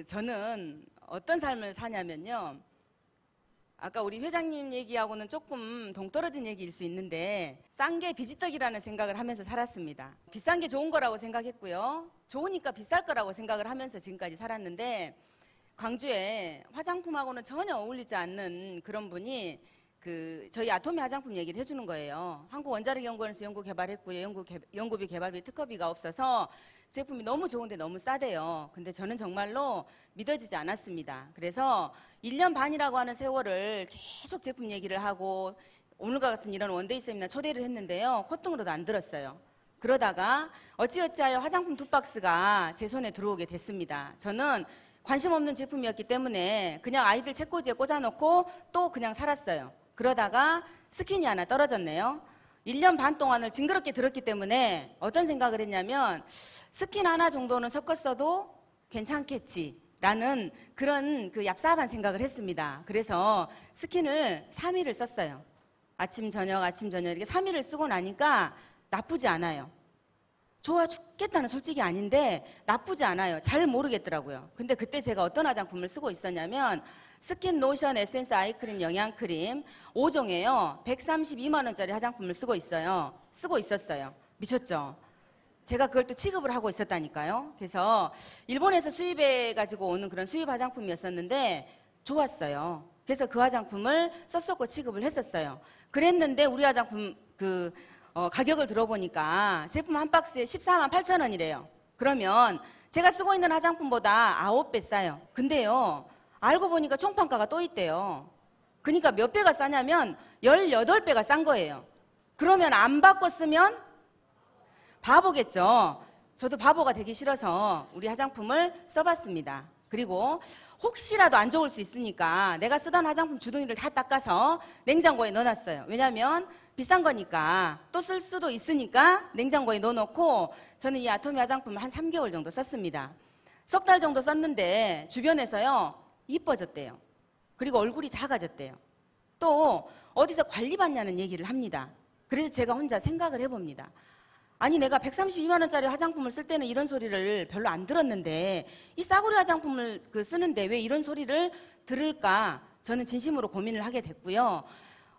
그 저는 어떤 삶을 사냐면요. 아까 우리 회장님 얘기하고는 조금 동떨어진 얘기일 수 있는데 싼 게 비지떡이라는 생각을 하면서 살았습니다. 비싼 게 좋은 거라고 생각했고요. 좋으니까 비쌀 거라고 생각을 하면서 지금까지 살았는데 광주에 화장품하고는 전혀 어울리지 않는 그런 분이 그 저희 아토미 화장품 얘기를 해주는 거예요. 한국 원자력 연구원에서 연구 개발했고요. 연구 개, 연구비 개발비 특허비가 없어서 제품이 너무 좋은데 너무 싸대요. 근데 저는 정말로 믿어지지 않았습니다. 그래서 1년 반이라고 하는 세월을 계속 제품 얘기를 하고 오늘과 같은 이런 원데이 세미나 초대를 했는데요. 콧등으로도 안 들었어요. 그러다가 어찌어찌하여 화장품 두 박스가 제 손에 들어오게 됐습니다. 저는 관심 없는 제품이었기 때문에 그냥 아이들 책꽂이에 꽂아놓고 또 그냥 살았어요. 그러다가 스킨이 하나 떨어졌네요. 1년 반 동안을 징그럽게 들었기 때문에 어떤 생각을 했냐면 스킨 하나 정도는 섞었어도 괜찮겠지 라는 그런 그 얍삽한 생각을 했습니다. 그래서 스킨을 3일을 썼어요. 아침 저녁 아침 저녁 이렇게 3일을 쓰고 나니까 나쁘지 않아요. 좋아 죽겠다는 솔직히 아닌데 나쁘지 않아요. 잘 모르겠더라고요. 근데 그때 제가 어떤 화장품을 쓰고 있었냐면 스킨 로션 에센스 아이크림 영양크림 5종에요. 132만 원짜리 화장품을 쓰고 있어요. 쓰고 있었어요. 미쳤죠? 제가 그걸 또 취급을 하고 있었다니까요. 그래서 일본에서 수입해 가지고 오는 그런 수입 화장품이었었는데 좋았어요. 그래서 그 화장품을 썼었고 취급을 했었어요. 그랬는데 우리 화장품 그 어, 가격을 들어보니까 제품 한 박스에 14만 8천 원이래요. 그러면 제가 쓰고 있는 화장품보다 9배 싸요. 근데요, 알고 보니까 총판가가 또 있대요. 그러니까 몇 배가 싸냐면 18배가 싼 거예요. 그러면 안 바꿔 쓰면 바보겠죠. 저도 바보가 되기 싫어서 우리 화장품을 써봤습니다. 그리고 혹시라도 안 좋을 수 있으니까 내가 쓰던 화장품 주둥이를 다 닦아서 냉장고에 넣어놨어요. 왜냐면 비싼 거니까 또 쓸 수도 있으니까 냉장고에 넣어놓고 저는 이 아토미 화장품을 한 3개월 정도 썼습니다. 석 달 정도 썼는데 주변에서요 이뻐졌대요. 그리고 얼굴이 작아졌대요. 또 어디서 관리받냐는 얘기를 합니다. 그래서 제가 혼자 생각을 해봅니다. 아니 내가 132만 원짜리 화장품을 쓸 때는 이런 소리를 별로 안 들었는데 이 싸구려 화장품을 그 쓰는데 왜 이런 소리를 들을까 저는 진심으로 고민을 하게 됐고요.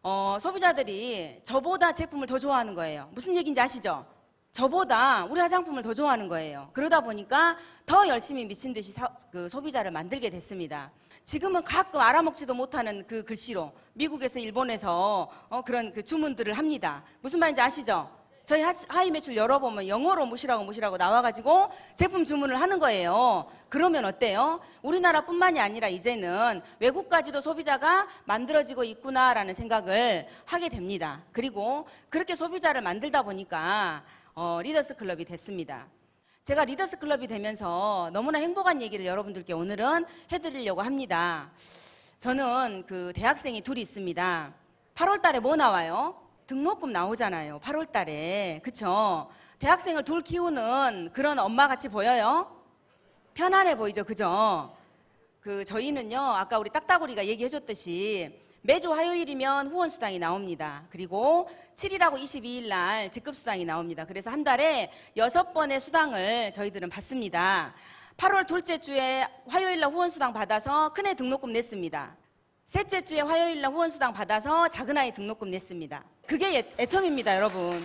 어, 소비자들이 저보다 제품을 더 좋아하는 거예요. 무슨 얘기인지 아시죠? 저보다 우리 화장품을 더 좋아하는 거예요. 그러다 보니까 더 열심히 미친 듯이 사- 그 소비자를 만들게 됐습니다. 지금은 가끔 알아먹지도 못하는 그 글씨로 미국에서 일본에서 어, 그런 그 주문들을 합니다. 무슨 말인지 아시죠? 저희 하- 하이 매출 열어보면 영어로 무시라고 무시라고 나와가지고 제품 주문을 하는 거예요. 그러면 어때요? 우리나라뿐만이 아니라 이제는 외국까지도 소비자가 만들어지고 있구나라는 생각을 하게 됩니다. 그리고 그렇게 소비자를 만들다 보니까 어, 리더스 클럽이 됐습니다. 제가 리더스 클럽이 되면서 너무나 행복한 얘기를 여러분들께 오늘은 해드리려고 합니다. 저는 그 대학생이 둘이 있습니다. 8월 달에 뭐 나와요? 등록금 나오잖아요. 8월 달에. 그쵸? 대학생을 둘 키우는 그런 엄마 같이 보여요? 편안해 보이죠? 그죠? 그 저희는요. 아까 우리 딱따구리가 얘기해 줬듯이 매주 화요일이면 후원수당이 나옵니다. 그리고 7일하고 22일 날 직급수당이 나옵니다. 그래서 한 달에 여섯 번의 수당을 저희들은 받습니다. 8월 둘째 주에 화요일 날 후원수당 받아서 큰애 등록금 냈습니다. 셋째 주에 화요일 날 후원수당 받아서 작은아이 등록금 냈습니다. 그게 애- 애텀입니다, 여러분.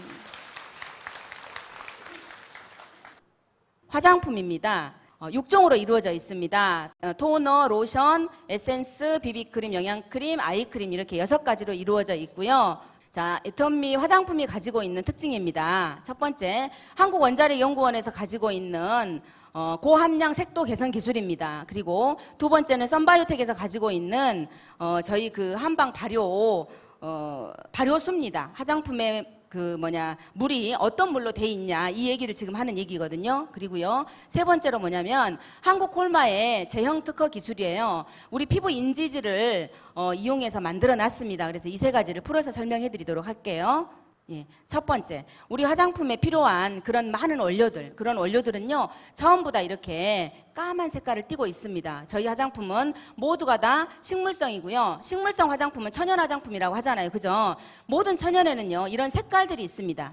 화장품입니다. 어, 6종으로 이루어져 있습니다. 어, 토너, 로션, 에센스, 비비크림, 영양크림, 아이크림 이렇게 여섯 가지로 이루어져 있고요. 자, 애터미 화장품이 가지고 있는 특징입니다. 첫 번째, 한국 원자력 연구원에서 가지고 있는 어, 고함량 색도 개선 기술입니다. 그리고 두 번째는 썬바이오텍에서 가지고 있는 어, 저희 그 한방 발효 어, 발효수입니다. 화장품의 그 뭐냐 물이 어떤 물로 돼 있냐 이 얘기를 지금 하는 얘기거든요. 그리고요 세 번째로 뭐냐면 한국 콜마의 제형 특허 기술이에요. 우리 피부 인지질을 어, 이용해서 만들어놨습니다. 그래서 이 세 가지를 풀어서 설명해드리도록 할게요. 예, 첫 번째, 우리 화장품에 필요한 그런 많은 원료들, 그런 원료들은요, 전부 다 이렇게 까만 색깔을 띠고 있습니다. 저희 화장품은 모두가 다 식물성이고요. 식물성 화장품은 천연 화장품이라고 하잖아요. 그죠? 모든 천연에는요, 이런 색깔들이 있습니다.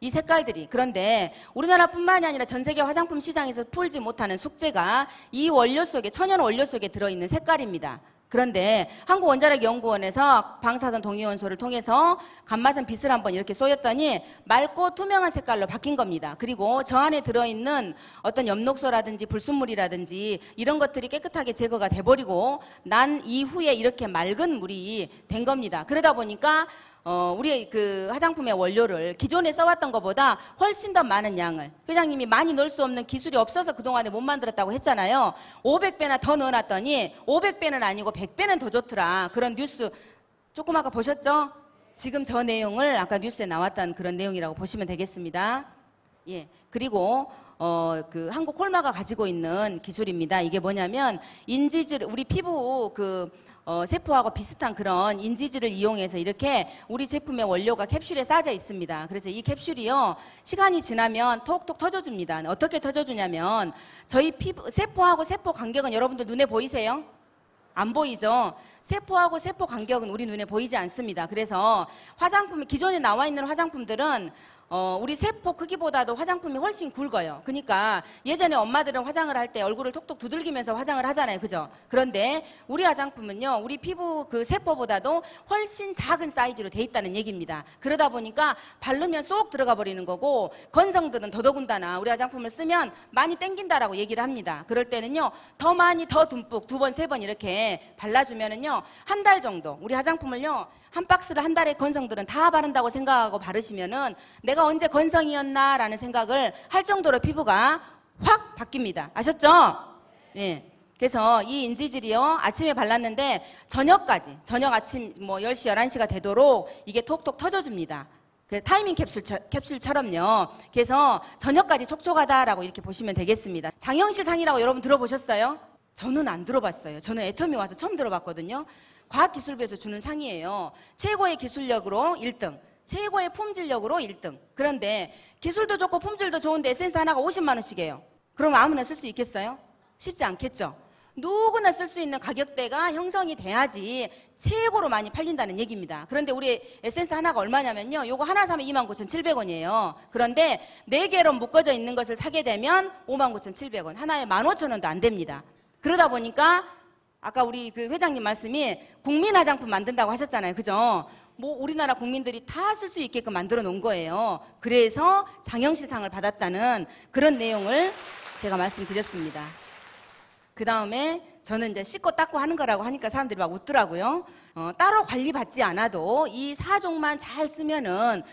이 색깔들이 그런데 우리나라뿐만이 아니라 전 세계 화장품 시장에서 풀지 못하는 숙제가 이 원료 속에 천연 원료 속에 들어있는 색깔입니다. 그런데 한국원자력연구원에서 방사선 동위원소를 통해서 감마선 빛을 한번 이렇게 쏘였더니 맑고 투명한 색깔로 바뀐 겁니다. 그리고 저 안에 들어있는 어떤 엽록소라든지 불순물이라든지 이런 것들이 깨끗하게 제거가 돼버리고 난 이후에 이렇게 맑은 물이 된 겁니다. 그러다 보니까 어, 우리 그 화장품의 원료를 기존에 써왔던 것보다 훨씬 더 많은 양을 회장님이 많이 넣을 수 없는 기술이 없어서 그동안에 못 만들었다고 했잖아요. 500배나 더 넣어놨더니 500배는 아니고 100배는 더 좋더라. 그런 뉴스 조금 아까 보셨죠? 지금 저 내용을 아까 뉴스에 나왔던 그런 내용이라고 보시면 되겠습니다. 예. 그리고 어, 그 한국 콜마가 가지고 있는 기술입니다. 이게 뭐냐면 인지질 우리 피부 그 어, 세포하고 비슷한 그런 인지질을 이용해서 이렇게 우리 제품의 원료가 캡슐에 싸져 있습니다. 그래서 이 캡슐이요, 시간이 지나면 톡톡 터져줍니다. 어떻게 터져주냐면, 저희 피부, 세포하고 세포 간격은 여러분들 눈에 보이세요? 안 보이죠? 세포하고 세포 간격은 우리 눈에 보이지 않습니다. 그래서 화장품이, 기존에 나와 있는 화장품들은 어, 우리 세포 크기보다도 화장품이 훨씬 굵어요. 그러니까 예전에 엄마들은 화장을 할 때 얼굴을 톡톡 두들기면서 화장을 하잖아요. 그죠? 그런데 우리 화장품은요, 우리 피부 그 세포보다도 훨씬 작은 사이즈로 돼 있다는 얘기입니다. 그러다 보니까 바르면 쏙 들어가 버리는 거고, 건성들은 더더군다나 우리 화장품을 쓰면 많이 땡긴다라고 얘기를 합니다. 그럴 때는요, 더 많이 더 듬뿍 두 번, 세 번 이렇게 발라주면은요, 한 달 정도, 우리 화장품을요, 한 박스를 한 달에 건성들은 다 바른다고 생각하고 바르시면은 내가 언제 건성이었나라는 생각을 할 정도로 피부가 확 바뀝니다. 아셨죠? 예. 그래서 이 인지질이요, 아침에 발랐는데 저녁까지, 저녁 아침 뭐 10시, 11시가 되도록 이게 톡톡 터져줍니다. 그 타이밍 캡슐, 캡슐처럼요. 그래서 저녁까지 촉촉하다라고 이렇게 보시면 되겠습니다. 장영실 상이라고 여러분 들어보셨어요? 저는 안 들어봤어요. 저는 애터미 와서 처음 들어봤거든요. 과학기술부에서 주는 상이에요. 최고의 기술력으로 1등. 최고의 품질력으로 1등. 그런데 기술도 좋고 품질도 좋은데 에센스 하나가 50만 원씩이에요. 그럼 아무나 쓸 수 있겠어요? 쉽지 않겠죠. 누구나 쓸 수 있는 가격대가 형성이 돼야지 최고로 많이 팔린다는 얘기입니다. 그런데 우리 에센스 하나가 얼마냐면요. 요거 하나 사면 29,700원이에요. 그런데 네 개로 묶어져 있는 것을 사게 되면 59,700원. 하나에 15,000원도 안 됩니다. 그러다 보니까 아까 우리 그 회장님 말씀이 국민 화장품 만든다고 하셨잖아요. 그죠? 뭐 우리나라 국민들이 다 쓸 수 있게끔 만들어 놓은 거예요. 그래서 장영실상을 받았다는 그런 내용을 제가 말씀드렸습니다. 그 다음에 저는 이제 씻고 닦고 하는 거라고 하니까 사람들이 막 웃더라고요. 어, 따로 관리받지 않아도 이 4종만 잘 쓰면은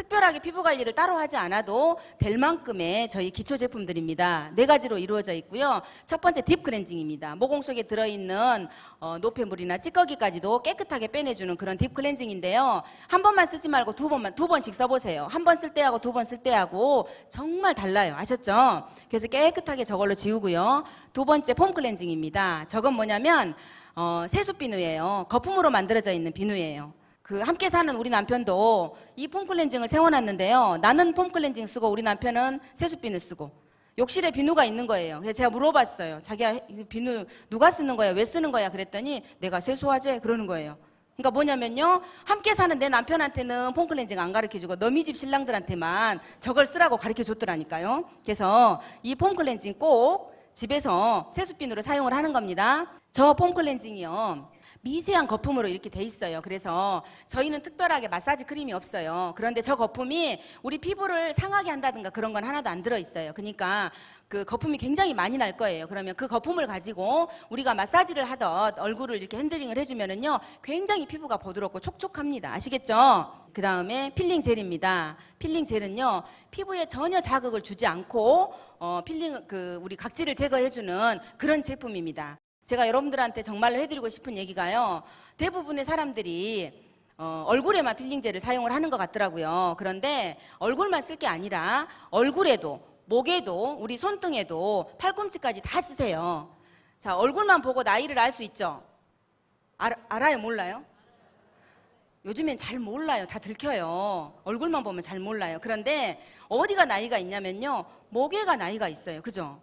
특별하게 피부 관리를 따로 하지 않아도 될 만큼의 저희 기초 제품들입니다. 네 가지로 이루어져 있고요. 첫 번째 딥 클렌징입니다. 모공 속에 들어있는 어, 노폐물이나 찌꺼기까지도 깨끗하게 빼내주는 그런 딥 클렌징인데요. 한 번만 쓰지 말고 두 번만 두 번씩 써보세요. 한 번 쓸 때하고 두 번 쓸 때하고 정말 달라요. 아셨죠? 그래서 깨끗하게 저걸로 지우고요. 두 번째 폼 클렌징입니다. 저건 뭐냐면 어, 세수 비누예요. 거품으로 만들어져 있는 비누예요. 그 함께 사는 우리 남편도 이 폼클렌징을 세워놨는데요. 나는 폼클렌징 쓰고 우리 남편은 세수비누 쓰고 욕실에 비누가 있는 거예요. 그래서 제가 물어봤어요. 자기야 이 비누 누가 쓰는 거야? 왜 쓰는 거야? 그랬더니 내가 세수하재 그러는 거예요. 그러니까 뭐냐면요. 함께 사는 내 남편한테는 폼클렌징 안 가르쳐 주고 너미 집 신랑들한테만 저걸 쓰라고 가르쳐 줬더라니까요. 그래서 이 폼클렌징 꼭 집에서 세수비누로 사용을 하는 겁니다. 저 폼클렌징이요. 미세한 거품으로 이렇게 돼 있어요. 그래서 저희는 특별하게 마사지 크림이 없어요. 그런데 저 거품이 우리 피부를 상하게 한다든가 그런 건 하나도 안 들어 있어요. 그러니까 그 거품이 굉장히 많이 날 거예요. 그러면 그 거품을 가지고 우리가 마사지를 하던 얼굴을 이렇게 핸들링을 해주면은요, 굉장히 피부가 부드럽고 촉촉합니다. 아시겠죠? 그 다음에 필링 젤입니다. 필링 젤은요, 피부에 전혀 자극을 주지 않고, 어, 필링, 그, 우리 각질을 제거해주는 그런 제품입니다. 제가 여러분들한테 정말로 해드리고 싶은 얘기가요. 대부분의 사람들이 어, 얼굴에만 필링제를 사용을 하는 것 같더라고요. 그런데 얼굴만 쓸 게 아니라 얼굴에도 목에도 우리 손등에도 팔꿈치까지 다 쓰세요. 자 얼굴만 보고 나이를 알 수 있죠. 알, 알아요 몰라요? 요즘엔 잘 몰라요. 다 들켜요. 얼굴만 보면 잘 몰라요. 그런데 어디가 나이가 있냐면요. 목에가 나이가 있어요. 그죠?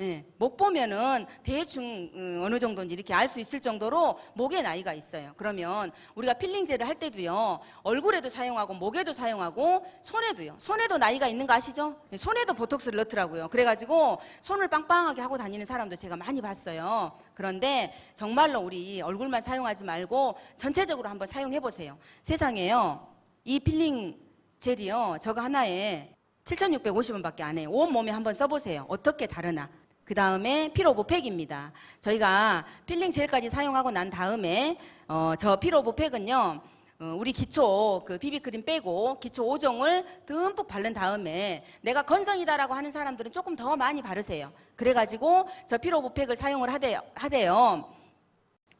예, 목 보면은 대충 음, 어느 정도인지 이렇게 알 수 있을 정도로 목에 나이가 있어요. 그러면 우리가 필링제를 할 때도요, 얼굴에도 사용하고 목에도 사용하고 손에도요. 손에도 나이가 있는 거 아시죠? 예, 손에도 보톡스를 넣더라고요. 그래가지고 손을 빵빵하게 하고 다니는 사람도 제가 많이 봤어요. 그런데 정말로 우리 얼굴만 사용하지 말고 전체적으로 한번 사용해 보세요. 세상에요, 이 필링 젤이요, 저거 하나에 7,650원밖에 안 해요. 온 몸에 한번 써보세요. 어떻게 다르나. 그 다음에 피로보 팩입니다. 저희가 필링 젤까지 사용하고 난 다음에 어, 저 피로보 팩은요. 어, 우리 기초 그 비비크림 빼고 기초 5종을 듬뿍 바른 다음에 내가 건성이다라고 하는 사람들은 조금 더 많이 바르세요. 그래가지고 저 피로보 팩을 사용을 하대요. 하대요.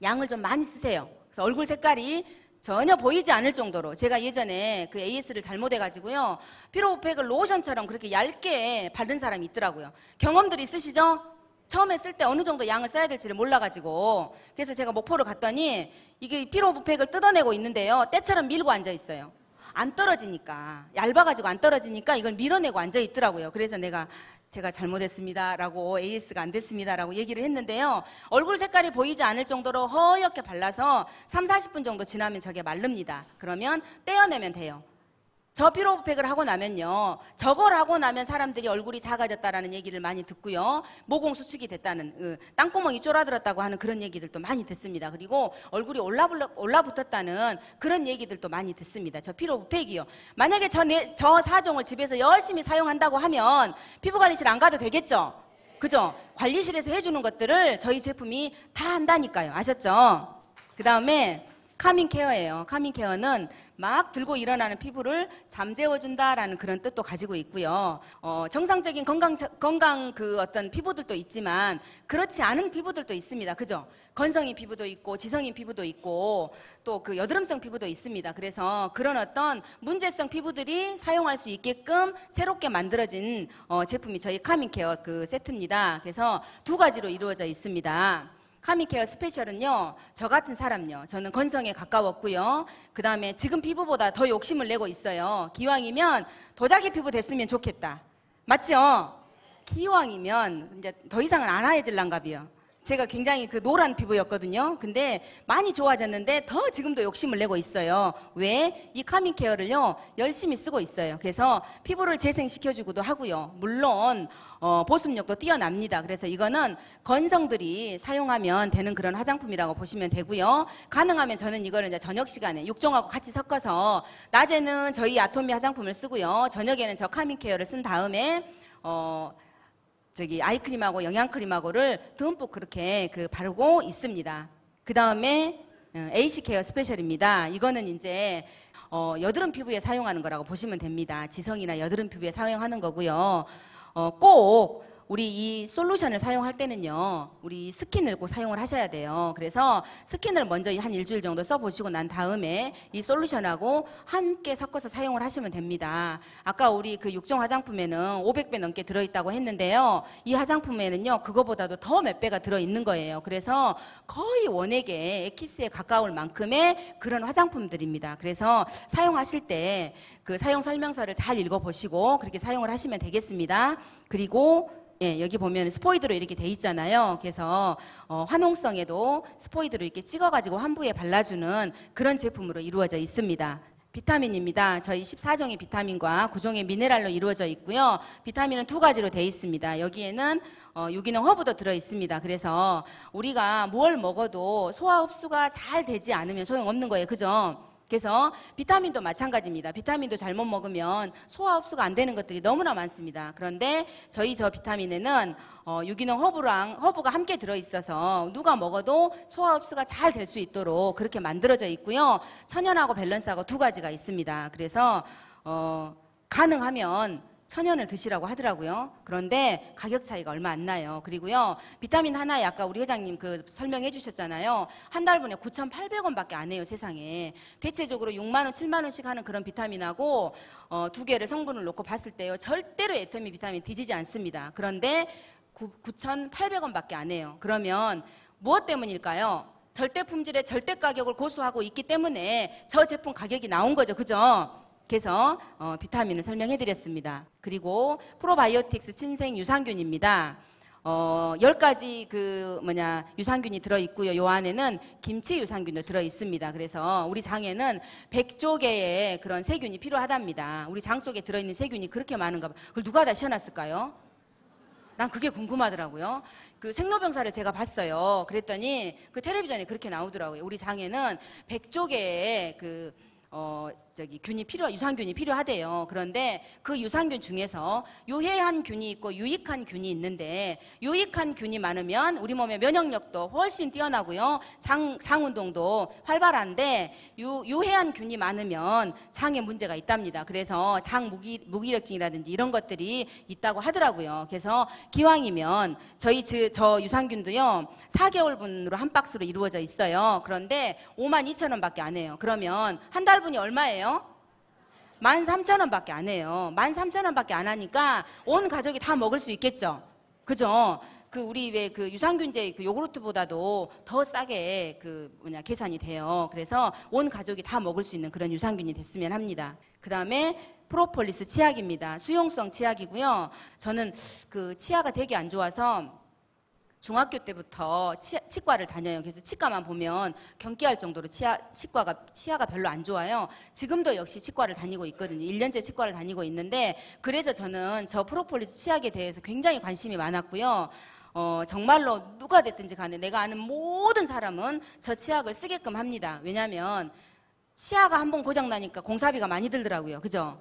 양을 좀 많이 쓰세요. 그래서 얼굴 색깔이 전혀 보이지 않을 정도로 제가 예전에 그 AS를 잘못해가지고요 피로백을 로션처럼 그렇게 얇게 바른 사람이 있더라고요. 경험들 있으시죠? 처음에 쓸 때 어느 정도 양을 써야 될지를 몰라가지고. 그래서 제가 목포를 갔더니 이게 피로백을 뜯어내고 있는데요 때처럼 밀고 앉아 있어요. 안 떨어지니까. 얇아가지고 안 떨어지니까 이걸 밀어내고 앉아 있더라고요. 그래서 내가 제가 잘못했습니다라고 AS가 안 됐습니다라고 얘기를 했는데요. 얼굴 색깔이 보이지 않을 정도로 허옇게 발라서 3, 40분 정도 지나면 저게 마릅니다. 그러면 떼어내면 돼요. 저 피로백을 하고 나면요. 저걸 하고 나면 사람들이 얼굴이 작아졌다라는 얘기를 많이 듣고요. 모공 수축이 됐다는 으, 땅구멍이 쫄아들었다고 하는 그런 얘기들도 많이 듣습니다. 그리고 얼굴이 올라불러, 올라붙었다는 그런 얘기들도 많이 듣습니다. 저 피로백이요. 만약에 저, 네, 저 사종을 집에서 열심히 사용한다고 하면 피부관리실 안 가도 되겠죠? 그죠? 관리실에서 해주는 것들을 저희 제품이 다 한다니까요. 아셨죠? 그 다음에 카밍 케어예요. 카밍 케어는 막 들고 일어나는 피부를 잠재워준다라는 그런 뜻도 가지고 있고요. 어, 정상적인 건강, 건강 그 어떤 피부들도 있지만 그렇지 않은 피부들도 있습니다. 그죠? 건성인 피부도 있고 지성인 피부도 있고 또 그 여드름성 피부도 있습니다. 그래서 그런 어떤 문제성 피부들이 사용할 수 있게끔 새롭게 만들어진 어, 제품이 저희 카밍 케어 그 세트입니다. 그래서 두 가지로 이루어져 있습니다. 카미케어 스페셜은요, 저 같은 사람요. 저는 건성에 가까웠고요. 그 다음에 지금 피부보다 더 욕심을 내고 있어요. 기왕이면 도자기 피부 됐으면 좋겠다. 맞죠? 기왕이면 이제 더 이상은 안 하얘질란가비요. 제가 굉장히 그 노란 피부였거든요. 근데 많이 좋아졌는데 더 지금도 욕심을 내고 있어요. 왜? 이 카밍 케어를요, 열심히 쓰고 있어요. 그래서 피부를 재생시켜주기도 하고요. 물론, 어, 보습력도 뛰어납니다. 그래서 이거는 건성들이 사용하면 되는 그런 화장품이라고 보시면 되고요. 가능하면 저는 이거를 이제 저녁 시간에 육종하고 같이 섞어서 낮에는 저희 아토미 화장품을 쓰고요. 저녁에는 저 카밍 케어를 쓴 다음에 어, 저기 아이크림하고 영양크림하고를 듬뿍 그렇게 그 바르고 있습니다. 그 다음에 AC 케어 스페셜입니다. 이거는 이제 어, 여드름 피부에 사용하는 거라고 보시면 됩니다. 지성이나 여드름 피부에 사용하는 거고요. 어, 꼭 우리 이 솔루션을 사용할 때는요, 우리 스킨을 꼭 사용을 하셔야 돼요. 그래서 스킨을 먼저 한 일주일 정도 써보시고 난 다음에 이 솔루션하고 함께 섞어서 사용을 하시면 됩니다. 아까 우리 그 육종 화장품에는 500배 넘게 들어있다고 했는데요. 이 화장품에는요, 그거보다도 더 몇 배가 들어있는 거예요. 그래서 거의 원액에 에키스에 가까울 만큼의 그런 화장품들입니다. 그래서 사용하실 때 그 사용 설명서를 잘 읽어보시고 그렇게 사용을 하시면 되겠습니다. 그리고 예, 여기 보면 스포이드로 이렇게 돼 있잖아요. 그래서 어, 화농성에도 스포이드로 이렇게 찍어가지고 환부에 발라주는 그런 제품으로 이루어져 있습니다. 비타민입니다. 저희 14종의 비타민과 9종의 미네랄로 이루어져 있고요. 비타민은 두 가지로 돼 있습니다. 여기에는 어, 유기농 허브도 들어 있습니다. 그래서 우리가 뭘 먹어도 소화 흡수가 잘 되지 않으면 소용없는 거예요. 그죠? 그래서 비타민도 마찬가지입니다. 비타민도 잘못 먹으면 소화 흡수가 안 되는 것들이 너무나 많습니다. 그런데 저희 저 비타민에는 어, 유기농 허브랑 허브가 함께 들어 있어서 누가 먹어도 소화 흡수가 잘 될 수 있도록 그렇게 만들어져 있고요. 천연하고 밸런스하고 두 가지가 있습니다. 그래서 어, 가능하면 천연을 드시라고 하더라고요. 그런데 가격 차이가 얼마 안 나요. 그리고요, 비타민 하나에 아까 우리 회장님 그 설명해 주셨잖아요. 한 달분에 9,800원밖에 안 해요, 세상에. 대체적으로 6만 원, 7만 원씩 하는 그런 비타민하고, 어, 두 개를 성분을 놓고 봤을 때요, 절대로 애터미 비타민 뒤지지 않습니다. 그런데 9,800원밖에 안 해요. 그러면 무엇 때문일까요? 절대 품질의 절대 가격을 고수하고 있기 때문에 저 제품 가격이 나온 거죠. 그죠? 그래서 어, 비타민을 설명해 드렸습니다. 그리고 프로바이오틱스 친생 유산균입니다. 어, 10가지 그 뭐냐 유산균이 들어 있고요. 요 안에는 김치 유산균도 들어 있습니다. 그래서 우리 장에는 100조 개의 그런 세균이 필요하답니다. 우리 장 속에 들어 있는 세균이 그렇게 많은가 봐. 그걸 누가 다 씌워놨을까요? 난 그게 궁금하더라고요. 그 생로병사를 제가 봤어요. 그랬더니 그 텔레비전에 그렇게 나오더라고요. 우리 장에는 100조 개의 그 어, 저기 균이 필요, 유산균이 필요하대요. 그런데 그 유산균 중에서 유해한 균이 있고 유익한 균이 있는데 유익한 균이 많으면 우리 몸의 면역력도 훨씬 뛰어나고요. 장, 장 운동도 활발한데 유, 유해한 균이 많으면 장에 문제가 있답니다. 그래서 장 무기, 무기력증이라든지 이런 것들이 있다고 하더라고요. 그래서 기왕이면 저희 저, 저 유산균도요. 4개월 분으로 한 박스로 이루어져 있어요. 그런데 5만 2천 원밖에 안 해요. 그러면 한 달 분이 얼마예 요? 13,000원밖에 안 해요. 13,000원밖에 안 하니까 온 가족이 다 먹을 수 있겠죠. 그죠? 그 우리 왜 그 유산균제 그 요구르트보다도 더 싸게 그 뭐냐 계산이 돼요. 그래서 온 가족이 다 먹을 수 있는 그런 유산균이 됐으면 합니다. 그 다음에 프로폴리스 치약입니다. 수용성 치약이고요. 저는 그 치아가 되게 안 좋아서 중학교 때부터 치, 치과를 다녀요. 그래서 치과만 보면 경기할 정도로 치아, 치과가, 치아가 별로 안 좋아요. 지금도 역시 치과를 다니고 있거든요. 1년째 치과를 다니고 있는데, 그래서 저는 저 프로폴리스 치약에 대해서 굉장히 관심이 많았고요. 어, 정말로 누가 됐든지 간에 내가 아는 모든 사람은 저 치약을 쓰게끔 합니다. 왜냐면 치아가 한번 고장 나니까 공사비가 많이 들더라고요. 그죠?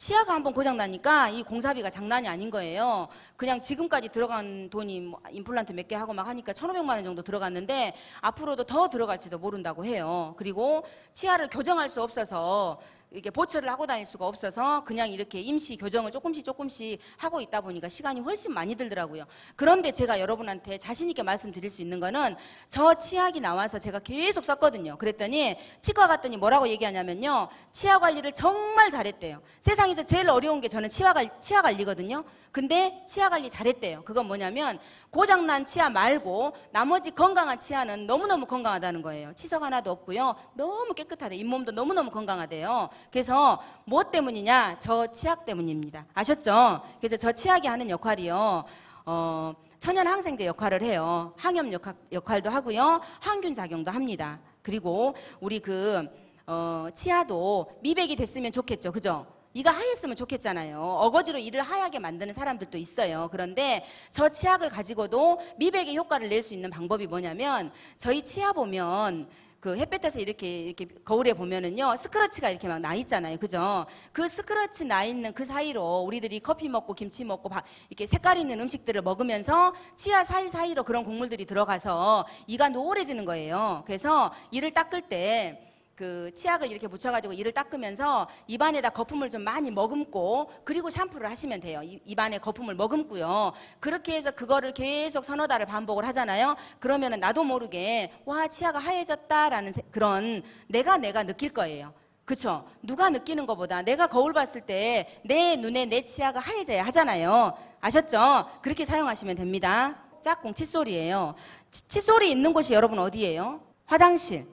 치아가 한번 고장 나니까 이 공사비가 장난이 아닌 거예요. 그냥 지금까지 들어간 돈이 뭐 임플란트 몇 개 하고 막 하니까 1,500만 원 정도 들어갔는데 앞으로도 더 들어갈지도 모른다고 해요. 그리고 치아를 교정할 수 없어서 이게 보철을 하고 다닐 수가 없어서 그냥 이렇게 임시 교정을 조금씩 조금씩 하고 있다 보니까 시간이 훨씬 많이 들더라고요. 그런데 제가 여러분한테 자신 있게 말씀드릴 수 있는 거는 저 치약이 나와서 제가 계속 썼거든요. 그랬더니 치과 갔더니 뭐라고 얘기하냐면요. 치아 관리를 정말 잘했대요. 세상에서 제일 어려운 게 저는 치아, 관, 치아 관리거든요. 근데 치아 관리 잘했대요. 그건 뭐냐면 고장난 치아 말고 나머지 건강한 치아는 너무너무 건강하다는 거예요. 치석 하나도 없고요. 너무 깨끗하대. 잇몸도 너무너무 건강하대요. 그래서 뭐 때문이냐? 저 치약 때문입니다. 아셨죠? 그래서 저 치약이 하는 역할이요. 어, 천연 항생제 역할을 해요. 항염 역할, 역할도 하고요. 항균 작용도 합니다. 그리고 우리 그 어, 치아도 미백이 됐으면 좋겠죠. 그죠? 이가 하였으면 좋겠잖아요. 어거지로 이를 하얗게 만드는 사람들도 있어요. 그런데 저 치약을 가지고도 미백의 효과를 낼 수 있는 방법이 뭐냐면 저희 치아 보면 그 햇볕에서 이렇게 이렇게 거울에 보면은요 스크러치가 이렇게 막 나 있잖아요, 그죠? 그 스크러치 나 있는 그 사이로 우리들이 커피 먹고 김치 먹고 바- 이렇게 색깔 있는 음식들을 먹으면서 치아 사이 사이로 그런 곡물들이 들어가서 이가 노래지는 거예요. 그래서 이를 닦을 때. 그 치약을 이렇게 묻혀가지고 이를 닦으면서 입안에다 거품을 좀 많이 머금고 그리고 샴푸를 하시면 돼요. 이- 입안에 거품을 머금고요. 그렇게 해서 그거를 계속 서너 달을 반복을 하잖아요. 그러면은 나도 모르게 와 치아가 하얘졌다라는 세- 그런 내가 내가 느낄 거예요. 그쵸? 누가 느끼는 것보다 내가 거울 봤을 때 내 눈에 내 치아가 하얘져야 하잖아요. 아셨죠? 그렇게 사용하시면 됩니다. 짝꿍 칫솔이에요. 치- 칫솔이 있는 곳이 여러분 어디예요? 화장실.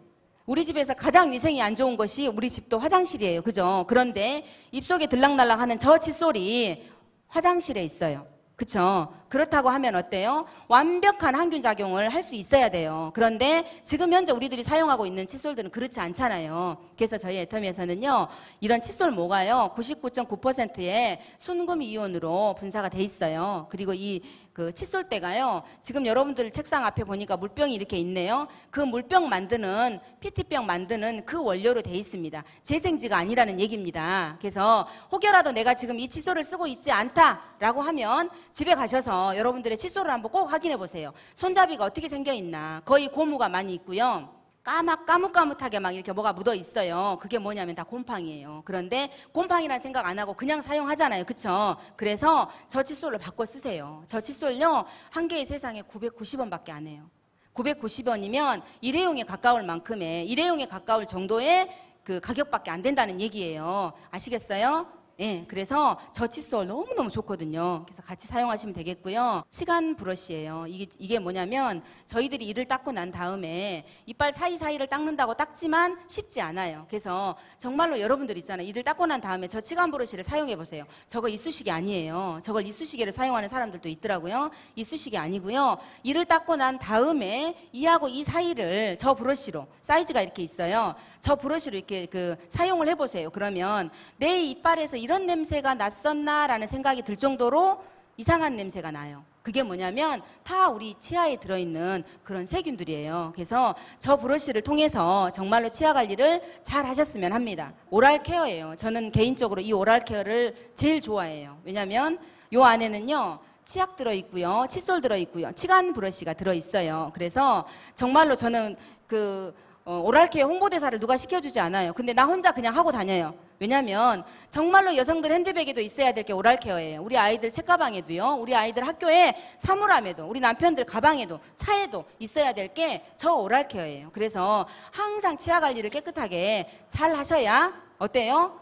우리 집에서 가장 위생이 안 좋은 것이 우리 집도 화장실이에요. 그죠? 그런데 입속에 들락날락 하는 저 칫솔이 화장실에 있어요. 그쵸? 그렇다고 하면 어때요? 완벽한 항균 작용을 할 수 있어야 돼요. 그런데 지금 현재 우리들이 사용하고 있는 칫솔들은 그렇지 않잖아요. 그래서 저희 애터미에서는요, 이런 칫솔 모가요, 99.9%의 순금 이온으로 분사가 돼 있어요. 그리고 이 그 칫솔대가요, 지금 여러분들 책상 앞에 보니까 물병이 이렇게 있네요. 그 물병 만드는, PT병 만드는 그 원료로 돼 있습니다. 재생지가 아니라는 얘기입니다. 그래서 혹여라도 내가 지금 이 칫솔을 쓰고 있지 않다라고 하면 집에 가셔서 여러분들의 칫솔을 한번 꼭 확인해 보세요. 손잡이가 어떻게 생겨 있나. 거의 고무가 많이 있고요. 까맣 까뭇까뭇하게 막 이렇게 뭐가 묻어 있어요. 그게 뭐냐면 다 곰팡이에요. 그런데 곰팡이란 생각 안 하고 그냥 사용하잖아요. 그쵸? 그래서 저 칫솔로 바꿔 쓰세요. 저 칫솔요, 한 개의 세상에 990원 밖에 안 해요. 990원이면 일회용에 가까울 만큼의, 일회용에 가까울 정도의 그 가격밖에 안 된다는 얘기예요. 아시겠어요? 예, 그래서 저 칫솔 너무너무 좋거든요. 그래서 같이 사용하시면 되겠고요. 치간 브러쉬예요. 이게, 이게 뭐냐면 저희들이 이를 닦고 난 다음에 이빨 사이사이를 닦는다고 닦지만 쉽지 않아요. 그래서 정말로 여러분들 있잖아요. 이를 닦고 난 다음에 저 치간 브러쉬를 사용해 보세요. 저거 이쑤시개 아니에요. 저걸 이쑤시개를 사용하는 사람들도 있더라고요. 이쑤시개 아니고요. 이를 닦고 난 다음에 이하고 이 사이를 저 브러쉬로 사이즈가 이렇게 있어요. 저 브러쉬로 이렇게 그 사용을 해보세요. 그러면 내 이빨에서 이런 냄새가 났었나라는 생각이 들 정도로 이상한 냄새가 나요. 그게 뭐냐면 다 우리 치아에 들어있는 그런 세균들이에요. 그래서 저 브러쉬를 통해서 정말로 치아 관리를 잘 하셨으면 합니다. 오랄 케어예요. 저는 개인적으로 이 오랄 케어를 제일 좋아해요. 왜냐면 요 안에는요. 치약 들어있고요. 칫솔 들어있고요. 치간 브러쉬가 들어있어요. 그래서 정말로 저는 그 어, 오랄 케어 홍보대사를 누가 시켜주지 않아요. 근데 나 혼자 그냥 하고 다녀요. 왜냐면 정말로 여성들 핸드백에도 있어야 될 게 오랄 케어예요. 우리 아이들 책가방에도요. 우리 아이들 학교에 사물함에도 우리 남편들 가방에도 차에도 있어야 될 게 저 오랄 케어예요. 그래서 항상 치아 관리를 깨끗하게 잘 하셔야 어때요?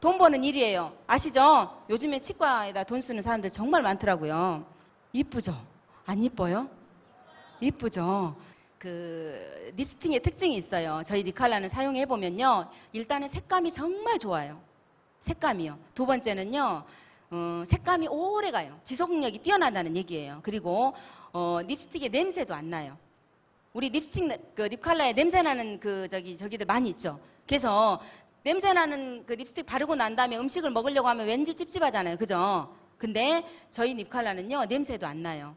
돈 버는 일이에요. 아시죠? 요즘에 치과에다 돈 쓰는 사람들 정말 많더라고요. 이쁘죠? 안 이뻐요? 이쁘죠? 그 립스틱의 특징이 있어요. 저희 리칼라는 사용해 보면요. 일단은 색감이 정말 좋아요. 색감이요. 두 번째는요. 어, 색감이 오래 가요. 지속력이 뛰어나다는 얘기예요. 그리고 어, 립스틱의 냄새도 안 나요. 우리 립스틱 그 립칼라에 냄새 나는 그 저기 저기들 많이 있죠. 그래서 냄새 나는 그 립스틱 바르고 난 다음에 음식을 먹으려고 하면 왠지 찝찝하잖아요. 그죠? 근데 저희 립칼라는요. 냄새도 안 나요.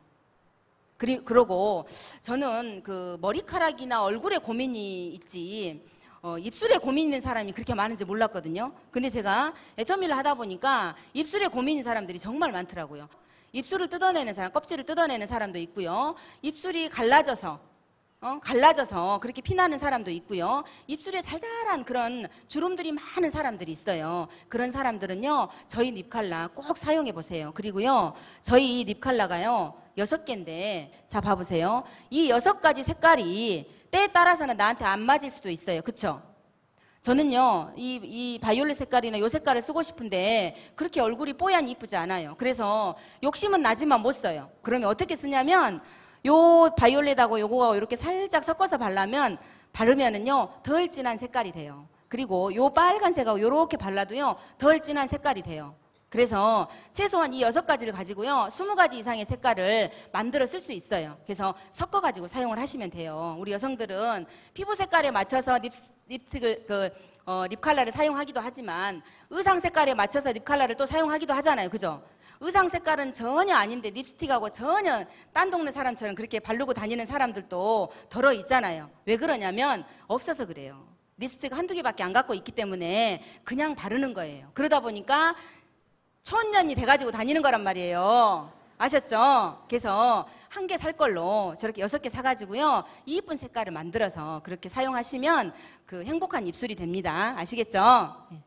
그리, 그러고 저는 그 머리카락이나 얼굴에 고민이 있지 어, 입술에 고민 있는 사람이 그렇게 많은지 몰랐거든요. 근데 제가 애터미를 하다 보니까 입술에 고민 있는 사람들이 정말 많더라고요. 입술을 뜯어내는 사람, 껍질을 뜯어내는 사람도 있고요. 입술이 갈라져서 어? 갈라져서 그렇게 피나는 사람도 있고요. 입술에 잘잘한 그런 주름들이 많은 사람들이 있어요. 그런 사람들은요, 저희 립칼라 꼭 사용해 보세요. 그리고요, 저희 립칼라가요, 여섯 개인데, 자, 봐보세요. 이 여섯 가지 색깔이 때에 따라서는 나한테 안 맞을 수도 있어요. 그쵸? 저는요, 이, 이 바이올렛 색깔이나 요 색깔을 쓰고 싶은데, 그렇게 얼굴이 뽀얀 이쁘지 않아요. 그래서 욕심은 나지만 못 써요. 그러면 어떻게 쓰냐면, 요 바이올렛하고 요거하고 이렇게 살짝 섞어서 바르면 바르면은요 덜 진한 색깔이 돼요. 그리고 요 빨간색하고 요렇게 발라도요 덜 진한 색깔이 돼요. 그래서 최소한 이 여섯 가지를 가지고요 스무 가지 이상의 색깔을 만들어 쓸 수 있어요. 그래서 섞어 가지고 사용을 하시면 돼요. 우리 여성들은 피부 색깔에 맞춰서 립, 립스틱을 그 어, 립 컬러를 사용하기도 하지만 의상 색깔에 맞춰서 립 컬러를 또 사용하기도 하잖아요. 그죠? 의상 색깔은 전혀 아닌데 립스틱하고 전혀 딴 동네 사람처럼 그렇게 바르고 다니는 사람들도 덜어 있잖아요. 왜 그러냐면 없어서 그래요. 립스틱 한두 개밖에 안 갖고 있기 때문에 그냥 바르는 거예요. 그러다 보니까 천년이 돼가지고 다니는 거란 말이에요. 아셨죠? 그래서 한 개 살 걸로 저렇게 여섯 개 사가지고요. 이쁜 색깔을 만들어서 그렇게 사용하시면 그 행복한 입술이 됩니다. 아시겠죠? 예.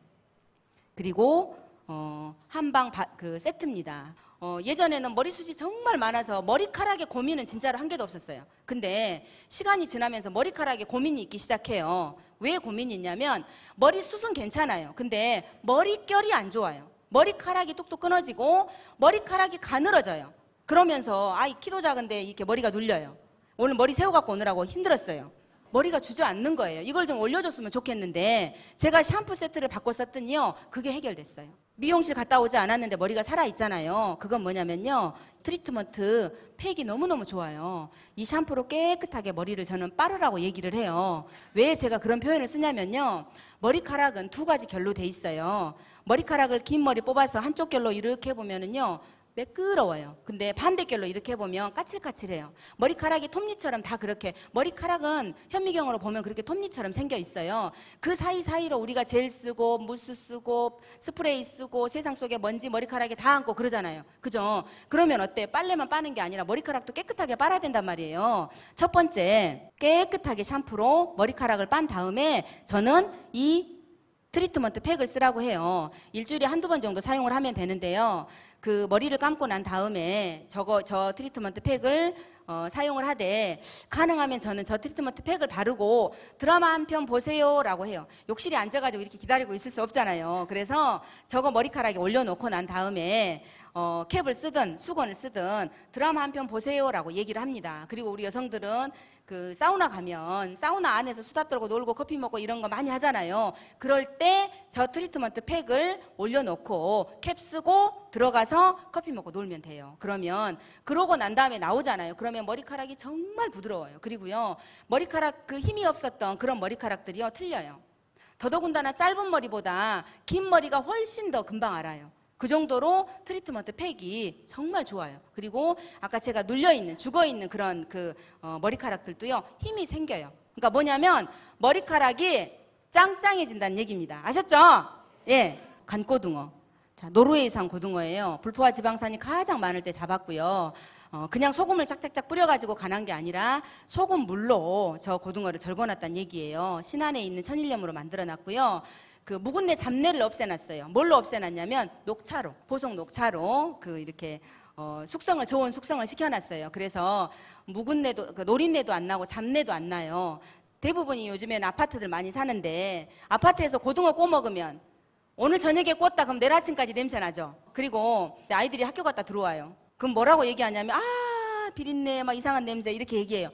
그리고 어, 한방 그 세트입니다. 어, 예전에는 머리숱이 정말 많아서 머리카락에 고민은 진짜로 한 개도 없었어요. 근데 시간이 지나면서 머리카락에 고민이 있기 시작해요. 왜 고민이 있냐면 머리숱은 괜찮아요. 근데 머릿결이 안 좋아요. 머리카락이 뚝뚝 끊어지고 머리카락이 가늘어져요. 그러면서 아 이 키도 작은데 이렇게 머리가 눌려요. 오늘 머리 세워갖고 오느라고 힘들었어요. 머리가 주저앉는 거예요. 이걸 좀 올려줬으면 좋겠는데 제가 샴푸 세트를 바꿔 썼더니요. 그게 해결됐어요. 미용실 갔다 오지 않았는데 머리가 살아있잖아요. 그건 뭐냐면요. 트리트먼트 팩이 너무너무 좋아요. 이 샴푸로 깨끗하게 머리를 저는 빠르라고 얘기를 해요. 왜 제가 그런 표현을 쓰냐면요. 머리카락은 두 가지 결로 돼 있어요. 머리카락을 긴 머리 뽑아서 한쪽 결로 이렇게 보면은요. 매끄러워요. 근데 반대결로 이렇게 해보면 까칠까칠해요. 머리카락이 톱니처럼 다 그렇게 머리카락은 현미경으로 보면 그렇게 톱니처럼 생겨 있어요. 그 사이사이로 우리가 젤 쓰고 무스 쓰고 스프레이 쓰고 세상 속에 먼지 머리카락에 다 앉고 그러잖아요. 그죠? 그러면 어때? 빨래만 빠는 게 아니라 머리카락도 깨끗하게 빨아야 된단 말이에요. 첫 번째 깨끗하게 샴푸로 머리카락을 빤 다음에 저는 이 트리트먼트 팩을 쓰라고 해요. 일주일에 한두 번 정도 사용을 하면 되는데요. 그 머리를 감고 난 다음에 저거 저 트리트먼트 팩을 어, 사용을 하되 가능하면 저는 저 트리트먼트 팩을 바르고 드라마 한 편 보세요라고 해요. 욕실에 앉아가지고 이렇게 기다리고 있을 수 없잖아요. 그래서 저거 머리카락에 올려놓고 난 다음에 어, 캡을 쓰든 수건을 쓰든 드라마 한 편 보세요라고 얘기를 합니다. 그리고 우리 여성들은 그 사우나 가면 사우나 안에서 수다 떨고 놀고 커피 먹고 이런 거 많이 하잖아요. 그럴 때 저 트리트먼트 팩을 올려놓고 캡 쓰고 들어가서 커피 먹고 놀면 돼요. 그러면 그러고 난 다음에 나오잖아요. 그러면 머리카락이 정말 부드러워요. 그리고요 머리카락 그 힘이 없었던 그런 머리카락들이요 틀려요. 더더군다나 짧은 머리보다 긴 머리가 훨씬 더 금방 알아요. 그 정도로 트리트먼트 팩이 정말 좋아요. 그리고 아까 제가 눌려 있는 죽어 있는 그런 그 어, 머리카락들도요 힘이 생겨요. 그러니까 뭐냐면 머리카락이 짱짱해진다는 얘기입니다. 아셨죠? 예, 간고등어. 자, 노르웨이산 고등어예요. 불포화 지방산이 가장 많을 때 잡았고요. 어, 그냥 소금을 짝짝짝 뿌려가지고 간한 게 아니라 소금 물로 저 고등어를 절궈놨다는 얘기예요. 신안에 있는 천일염으로 만들어놨고요. 그 묵은내 잡내를 없애놨어요. 뭘로 없애놨냐면 녹차로, 보석 녹차로 그 이렇게 어, 숙성을 좋은 숙성을 시켜놨어요. 그래서 묵은내도 그 노린내도 안 나고 잡내도 안 나요. 대부분이 요즘에는 아파트들 많이 사는데 아파트에서 고등어 구워 먹으면 오늘 저녁에 꽂다 그럼 내일 아침까지 냄새 나죠. 그리고 아이들이 학교 갔다 들어와요. 그럼 뭐라고 얘기하냐면 아 비린내 막 이상한 냄새 이렇게 얘기해요.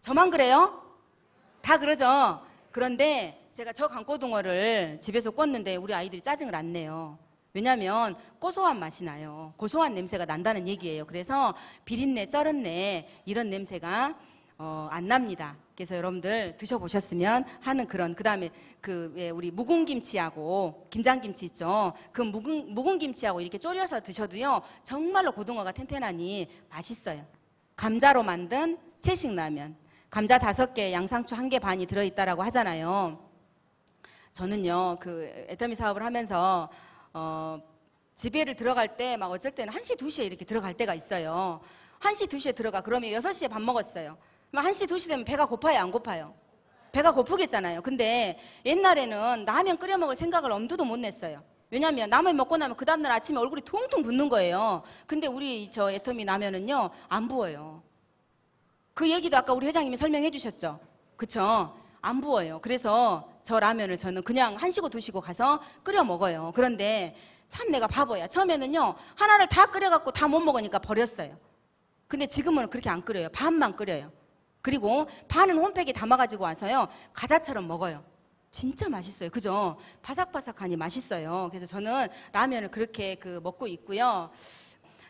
저만 그래요? 다 그러죠. 그런데 제가 저 강고등어를 집에서 꽂는데 우리 아이들이 짜증을 안 내요. 왜냐하면 고소한 맛이 나요. 고소한 냄새가 난다는 얘기예요. 그래서 비린내, 쩔은내 이런 냄새가 어, 안 납니다. 그래서 여러분들 드셔보셨으면 하는 그런 그 다음에 그왜 우리 묵은 김치하고 김장 김치 있죠. 그 묵은 묵은 김치하고 이렇게 졸여서 드셔도요 정말로 고등어가 텐텐하니 맛있어요. 감자로 만든 채식 라면, 감자 다섯 개, 양상추 한 개 반이 들어있다라고 하잖아요. 저는요 그 애터미 사업을 하면서 어, 집에를 들어갈 때 막 어쩔 때는 1시, 2시에 이렇게 들어갈 때가 있어요. 1시, 2시에 들어가. 그러면 6시에 밥 먹었어요. 그럼 1시, 2시 되면 배가 고파요, 안 고파요? 배가 고프겠잖아요. 근데 옛날에는 라면 끓여 먹을 생각을 엄두도 못 냈어요. 왜냐면 라면 먹고 나면 그 다음날 아침에 얼굴이 퉁퉁 붓는 거예요. 근데 우리 저 애터미 라면은요, 안 부어요. 그 얘기도 아까 우리 회장님이 설명해 주셨죠? 그쵸? 안 부어요. 그래서 저 라면을 저는 그냥 한시고 두시고 가서 끓여 먹어요. 그런데 참 내가 바보야. 처음에는요, 하나를 다 끓여갖고 다 못 먹으니까 버렸어요. 근데 지금은 그렇게 안 끓여요. 반만 끓여요. 그리고 반은 홈팩에 담아가지고 와서요, 과자처럼 먹어요. 진짜 맛있어요. 그죠? 바삭바삭하니 맛있어요. 그래서 저는 라면을 그렇게 그 먹고 있고요.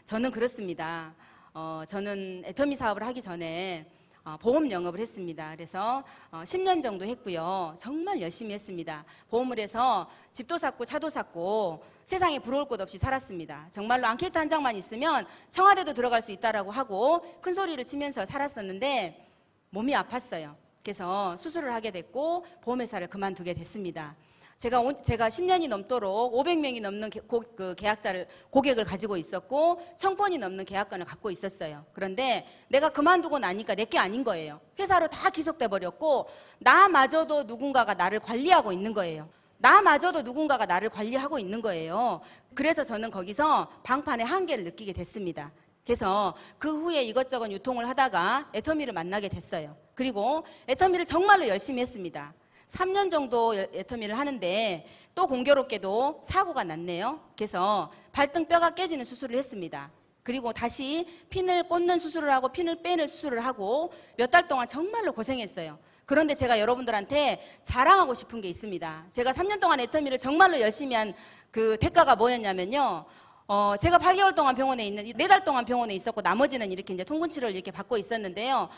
저는 그렇습니다. 어, 저는 애터미 사업을 하기 전에 어, 보험 영업을 했습니다. 그래서 어, 10년 정도 했고요. 정말 열심히 했습니다. 보험을 해서 집도 샀고 차도 샀고 세상에 부러울 것 없이 살았습니다. 정말로 앙케이트 한 장만 있으면 청와대도 들어갈 수 있다라고 하고 큰 소리를 치면서 살았었는데 몸이 아팠어요. 그래서 수술을 하게 됐고 보험회사를 그만두게 됐습니다. 제가 온- 제가 10년이 넘도록 500명이 넘는 게- 고, 그 계약자를 고객을 가지고 있었고 1000건이 넘는 계약권을 갖고 있었어요. 그런데 내가 그만두고 나니까 내게 아닌 거예요. 회사로 다 기속돼 버렸고 나마저도 누군가가 나를 관리하고 있는 거예요. 나마저도 누군가가 나를 관리하고 있는 거예요. 그래서 저는 거기서 방판의 한계를 느끼게 됐습니다. 그래서 그 후에 이것저것 유통을 하다가 애터미를 만나게 됐어요. 그리고 애터미를 정말로 열심히 했습니다. 3년 정도 애터미를 하는데 또 공교롭게도 사고가 났네요. 그래서 발등뼈가 깨지는 수술을 했습니다. 그리고 다시 핀을 꽂는 수술을 하고 핀을 빼는 수술을 하고 몇 달 동안 정말로 고생했어요. 그런데 제가 여러분들한테 자랑하고 싶은 게 있습니다. 제가 3년 동안 애터미를 정말로 열심히 한 그 대가가 뭐였냐면요. 어, 제가 8개월 동안 병원에 있는, 4달 동안 병원에 있었고, 나머지는 이렇게 이제 통근 치료를 이렇게 받고 있었는데요.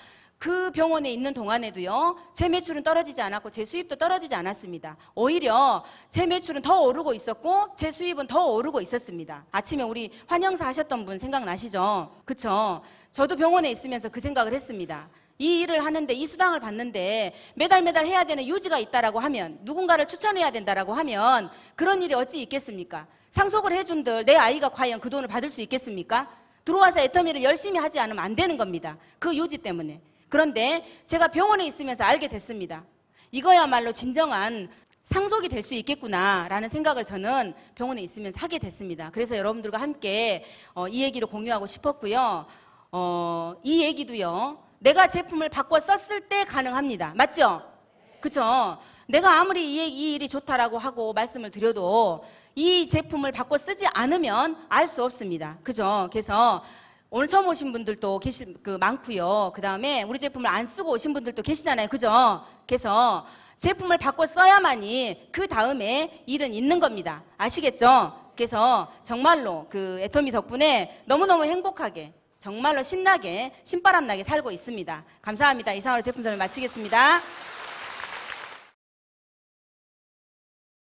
그 병원에 있는 동안에도요, 제 매출은 떨어지지 않았고, 제 수입도 떨어지지 않았습니다. 오히려 제 매출은 더 오르고 있었고, 제 수입은 더 오르고 있었습니다. 아침에 우리 환영사 하셨던 분 생각나시죠? 그쵸? 저도 병원에 있으면서 그 생각을 했습니다. 이 일을 하는데 이 수당을 받는데 매달 매달 해야 되는 유지가 있다라고 하면 누군가를 추천해야 된다라고 하면 그런 일이 어찌 있겠습니까? 상속을 해준들 내 아이가 과연 그 돈을 받을 수 있겠습니까? 들어와서 애터미를 열심히 하지 않으면 안 되는 겁니다. 그 유지 때문에. 그런데 제가 병원에 있으면서 알게 됐습니다. 이거야말로 진정한 상속이 될 수 있겠구나라는 생각을 저는 병원에 있으면서 하게 됐습니다. 그래서 여러분들과 함께 어, 이 얘기를 공유하고 싶었고요. 어, 이 얘기도요. 내가 제품을 바꿔 썼을 때 가능합니다. 맞죠? 그죠? 내가 아무리 이, 이 일이 좋다라고 하고 말씀을 드려도 이 제품을 바꿔 쓰지 않으면 알 수 없습니다. 그죠? 그래서 오늘 처음 오신 분들도 계실 그 많고요. 그 다음에 우리 제품을 안 쓰고 오신 분들도 계시잖아요. 그죠? 그래서 제품을 바꿔 써야만이 그 다음에 일은 있는 겁니다. 아시겠죠? 그래서 정말로 그 애터미 덕분에 너무너무 행복하게 정말로 신나게 신바람 나게 살고 있습니다. 감사합니다. 이상으로 제품 설명 마치겠습니다.